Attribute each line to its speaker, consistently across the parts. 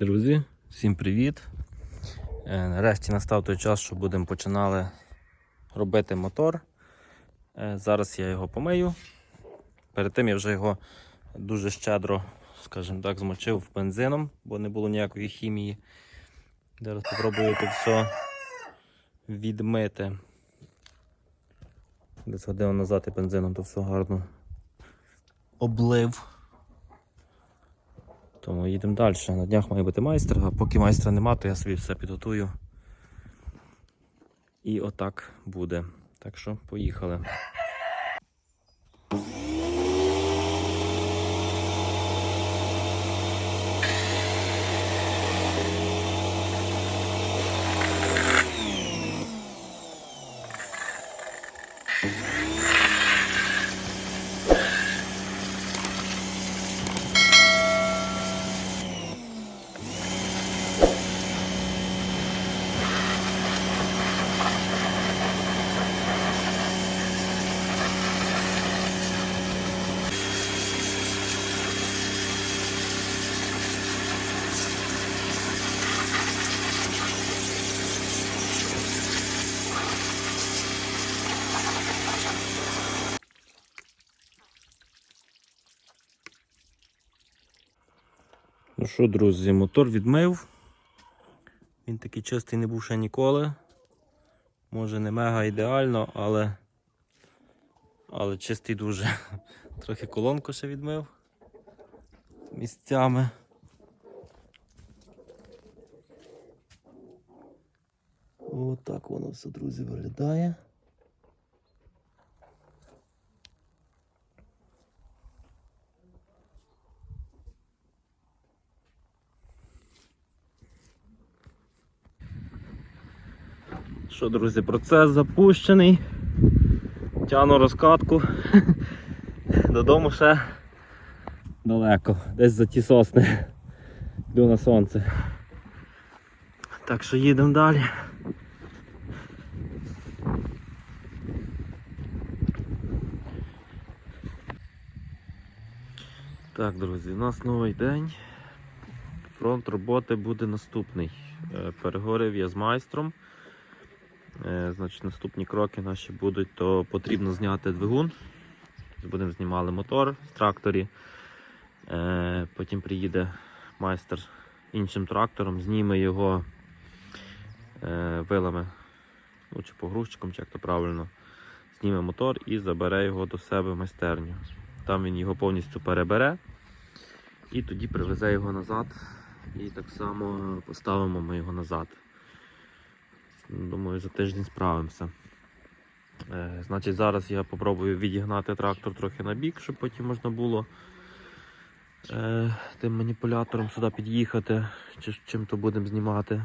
Speaker 1: Друзі, всім привіт! Е, Нарешті настав той час, що будемо починали робити мотор. Е, Зараз я його помию. Перед тим я вже його дуже щедро, скажімо так, змочив бензином, бо не було ніякої хімії. Зараз спробую це все відмити. Десь годину назад і бензином то все гарно облив. Тому їдемо далі. На днях має бути майстер, а поки майстра нема, то я собі все підготую. І отак буде. Так що поїхали. Що, друзі, мотор відмив. Він такий чистий не був ще ніколи. Може не мега ідеально, але але чистий дуже. Трохи колонку ще відмив місцями. Отак воно все, друзі, виглядає. Що, друзі, процес запущений. Тяну розкатку. Додому ще далеко, десь за ті сосни. Йду на сонце. Так що їдемо далі. Так, друзі, у нас новий день. Фронт роботи буде наступний. Е, Переговорив я з майстром. Е, Значить, наступні кроки наші будуть, то потрібно зняти двигун. Будемо знімали мотор з тракторі. Е, Потім приїде майстер іншим трактором, зніме його е, вилами, ну, чи погрузчиком, чи як то правильно. Зніме мотор і забере його до себе в майстерню. Там він його повністю перебере і тоді привезе його назад. І так само поставимо ми його назад. Думаю, за тиждень справимося. Е, значить, зараз я попробую відігнати трактор трохи на бік, щоб потім можна було е, тим маніпулятором сюди під'їхати, чи чим то будемо знімати.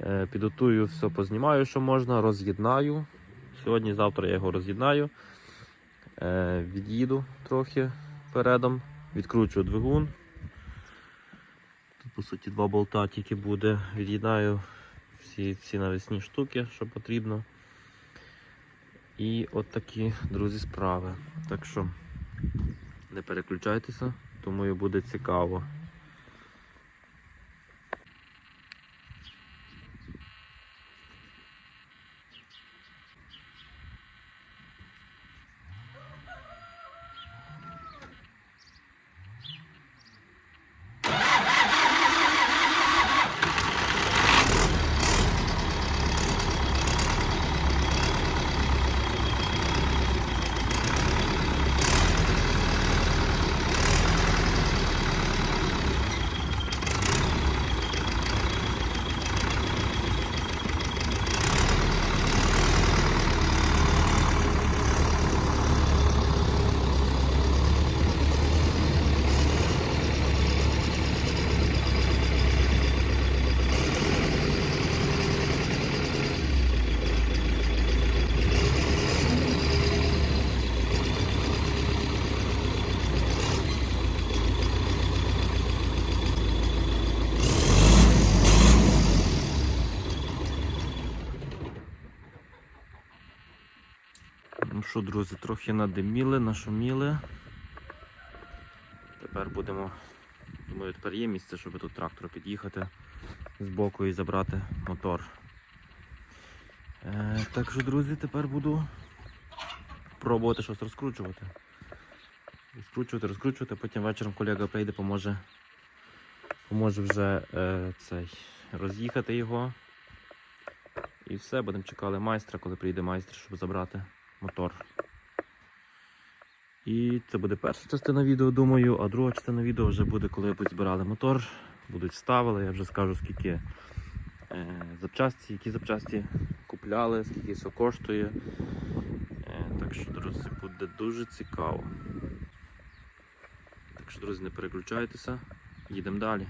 Speaker 1: Е, підготую все, познімаю, що можна, роз'єднаю. Сьогодні-завтра я його роз'єднаю, від'їду трохи передом, відкручу двигун. Тут, по суті, два болта тільки буде. Від'єднаю всі, всі навісні штуки, що потрібно. І от такі, друзі, справи. Так що не переключайтеся, думаю, буде цікаво. Ну що, друзі, трохи надиміли, нашуміли. Тепер будемо Думаю, тепер є місце, щоб тут трактор під'їхати з боку і забрати мотор. Е, так що, друзі, тепер буду пробувати щось розкручувати. Розкручувати, розкручувати, потім вечором колега прийде, поможе, поможе вже е, цей, роз'їхати його. І все, будемо чекати майстра, коли прийде майстер, щоб забрати мотор. І це буде перша частина відео, думаю, а друга частина відео вже буде, коли збирали мотор, будуть ставили, я вже скажу скільки е, запчасті, які запчасті купляли, скільки все коштує. Е, так що, друзі, буде дуже цікаво. Так що, друзі, не переключайтеся, їдемо далі.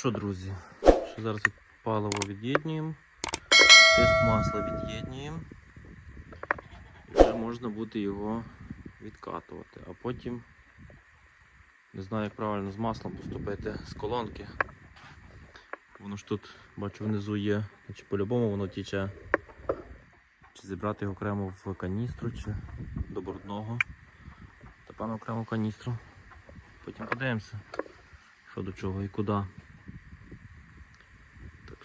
Speaker 1: Що, друзі, що зараз паливо від'єднуємо, тиск масла від'єднуємо. І вже можна буде його відкатувати. А потім не знаю, як правильно з маслом поступити з колонки. Воно ж тут, бачу, внизу є, чи по-любому воно тіче. Чи зібрати його окремо в каністру, чи до бордного. Та певно окремо каністру. Потім подивимося, що до чого і куди.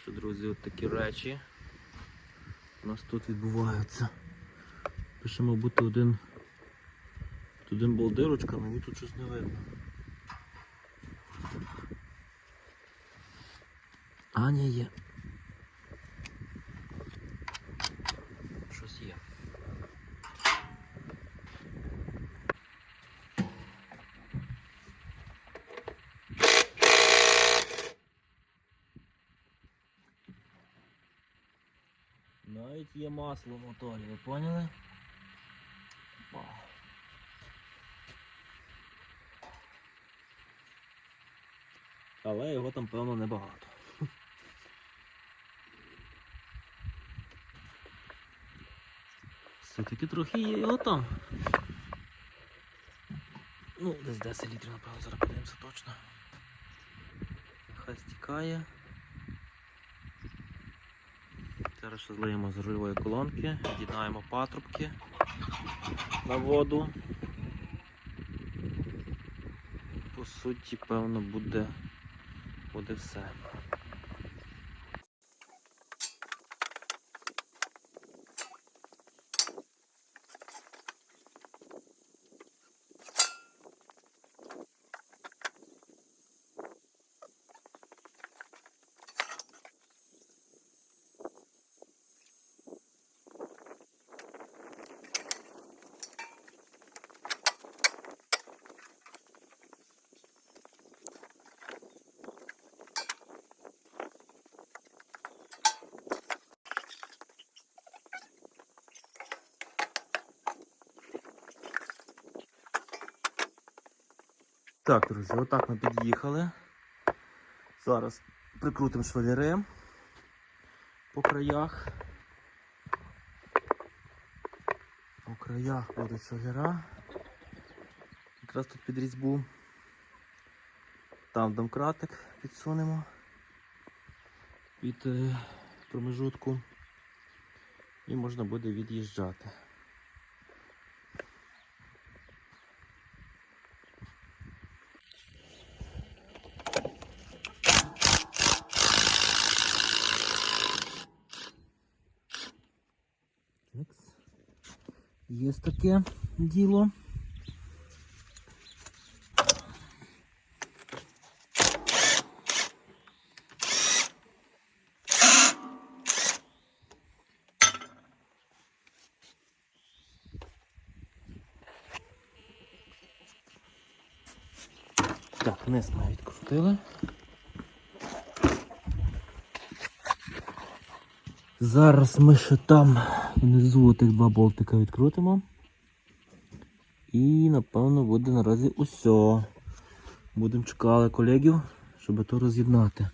Speaker 1: Що, друзі, от такі речі у нас тут відбуваються. Пишемо бути один. Один болдирочка, але тут щось не видно. Аня є. Щось є. Навіть є масло в моторі, ви поняли? Але його там, певно, небагато. Все-таки трохи є його там. Ну, десь 10 літрів, напевно, зараз подивимося точно. Нехай стікає. Зараз ще злиємо з рульової колонки, від'єднаємо патрубки на воду. По суті, певно, буде, буде все. Так, друзі, отак ми під'їхали. Зараз прикрутимо шваліри по краях. По краях будуть шваліра. Якраз тут під різьбу. Там домкратик підсунемо під е, промежутку і можна буде від'їжджати. Такс. Є таке діло. Так, низ ми відкрутили. Зараз ми ще там внизу тих два болтика відкрутимо. І напевно буде наразі усе. Будемо чекати колегів, щоб то роз'єднати.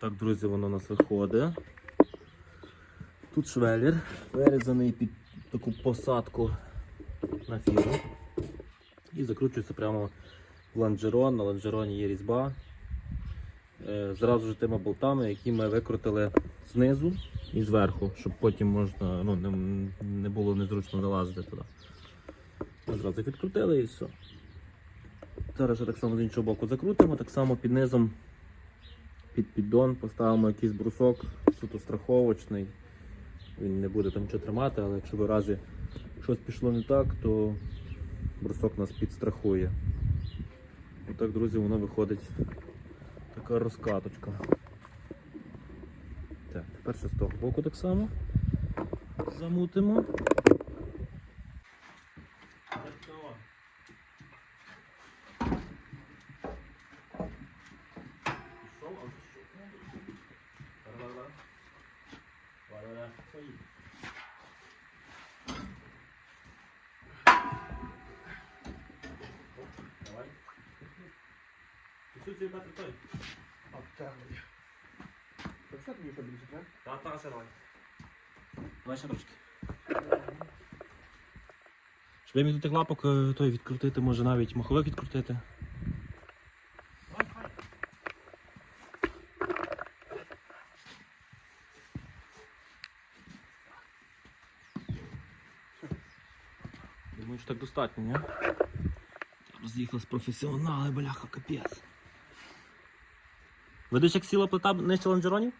Speaker 1: Так, друзі, воно у нас виходить. Тут швелір, вирізаний під таку посадку на фіру. І закручується прямо в лонжерон. На лонжероні є різьба. Е, Зразу ж тими болтами, які ми викрутили знизу і зверху, щоб потім можна, ну, не, було незручно залазити туди. Ми зразу відкрутили і все. Зараз так само з іншого боку закрутимо, так само під низом під піддон поставимо якийсь брусок суто страховочний. Він не буде там що тримати, але якщо в разі щось пішло не так, то брусок нас підстрахує. Отак, друзі, воно виходить така розкаточка. Так, тепер ще з того боку так само замутимо. Пішов, а що? Ла-ла-ла. Поїдь. Оп, Давай. Тут цей той.
Speaker 2: Обтягує. То все тобі що більше, так?
Speaker 1: Та, та, давай. Давай ще трошки. Щоб я міг до тих лапок е, той відкрутити, може навіть маховик відкрутити. Думаю, що так достатньо, ні? Роз'їхались професіонали, бляха, капець. Видиш, як сіла плита нижче лонжеронів?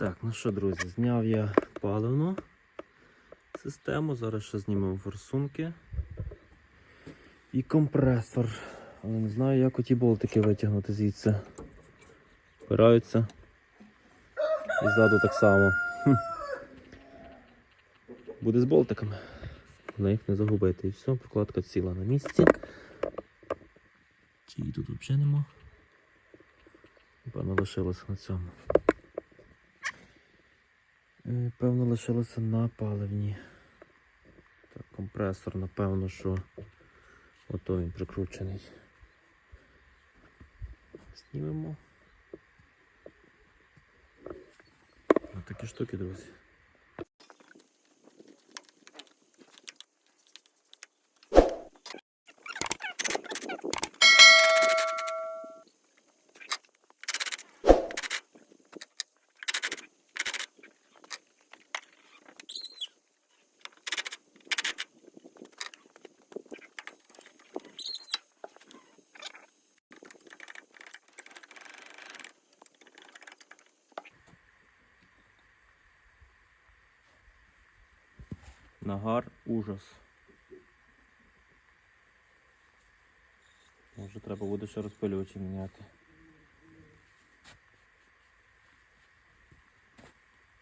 Speaker 1: Так, ну що, друзі, зняв я паливну систему. Зараз ще знімемо форсунки і компресор. Але не знаю, як оті болтики витягнути звідси. Впираються. І ззаду так само. Буде з болтиками. Головне їх не загубити. І все, прокладка ціла на місці. Чи тут взагалі нема? Напевно, лишилося на цьому. Е, Певно, лишилося на паливні. Так, компресор, напевно, що ото він прикручений. Знімемо. Такі штуки, друзі. Нагар ужас. Може треба буде ще розпилювачі міняти.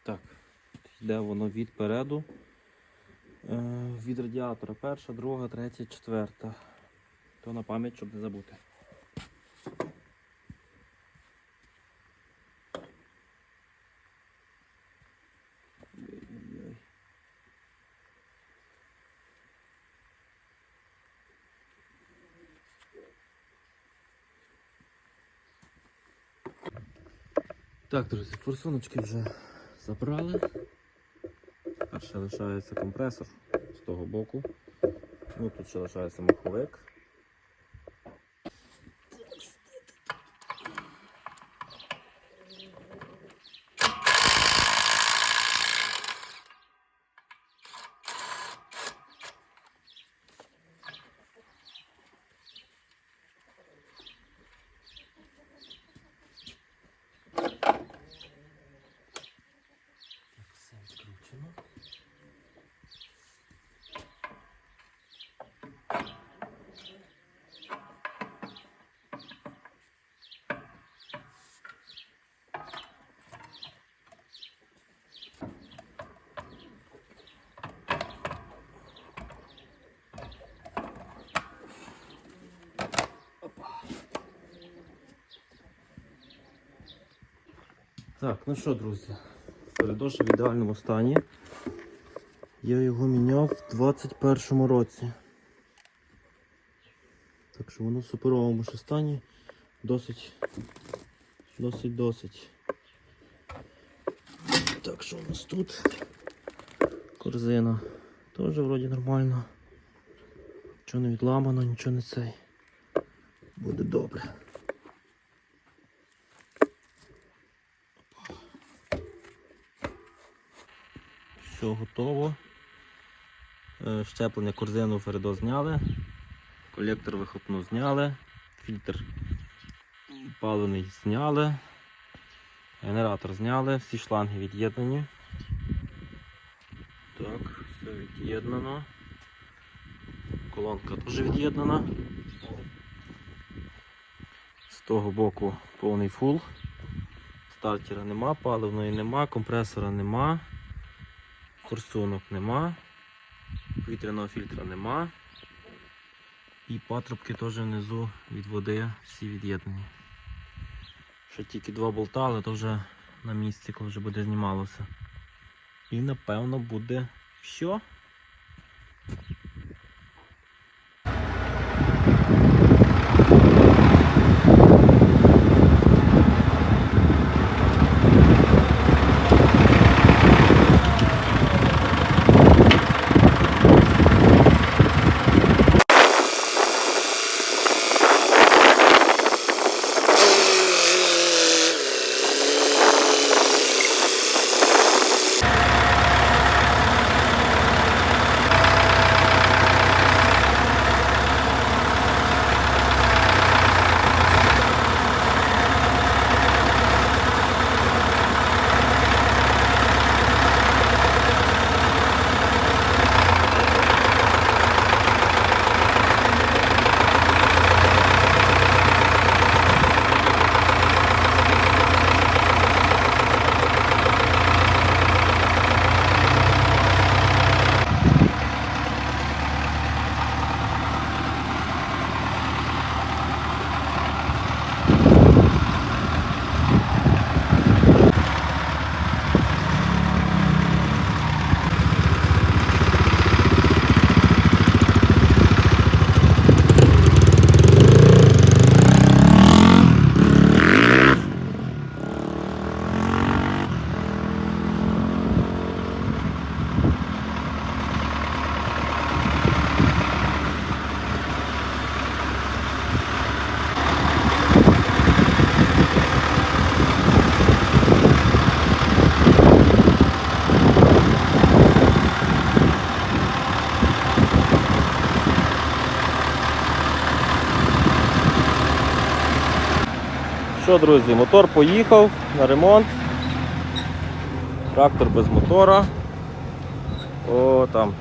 Speaker 1: Так, йде воно від переду. Е, від радіатора. Перша, друга, третя, четверта. То на пам'ять, щоб не забути. Так, друзі, форсуночки вже забрали. Перше лишається компресор з того боку. Ну, тут ще лишається маховик. Так, ну що, друзі, передош в ідеальному стані. Я його міняв в 21-му році. Так що воно в суперовому ще стані. Досить, досить, досить. Так, що у нас тут? Корзина. Теж вроді нормально. Нічого не відламано, нічого не цей. Буде добре. Все готово. Е, Щеплення корзину Фердо зняли. Колектор вихлопну зняли. Фільтр паливний зняли. Генератор зняли, всі шланги від'єднані. Так, все від'єднано. Колонка теж від'єднана. З того боку повний фул. Стартера нема, паливної нема, компресора нема, форсунок нема, повітряного фільтра нема. І патрубки теж внизу від води всі від'єднані. Ще тільки два болта, але то вже на місці, коли вже буде знімалося. І напевно буде все. Що, друзі, мотор поїхав на ремонт. Трактор без мотора. О, там.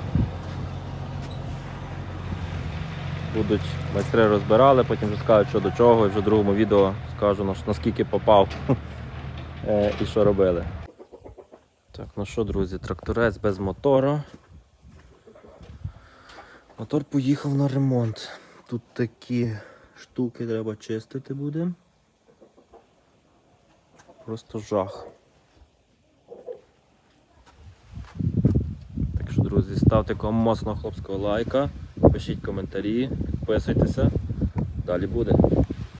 Speaker 1: Будуть майстри розбирали, потім вже скажуть, що до чого, і вже в другому відео скажу, наскільки попав е, і що робили. Так, ну що, друзі, тракторець без мотора. Мотор поїхав на ремонт. Тут такі штуки треба чистити буде. Просто жах. Так що, друзі, ставте кому хлопського лайка, пишіть коментарі, підписуйтеся. Далі буде.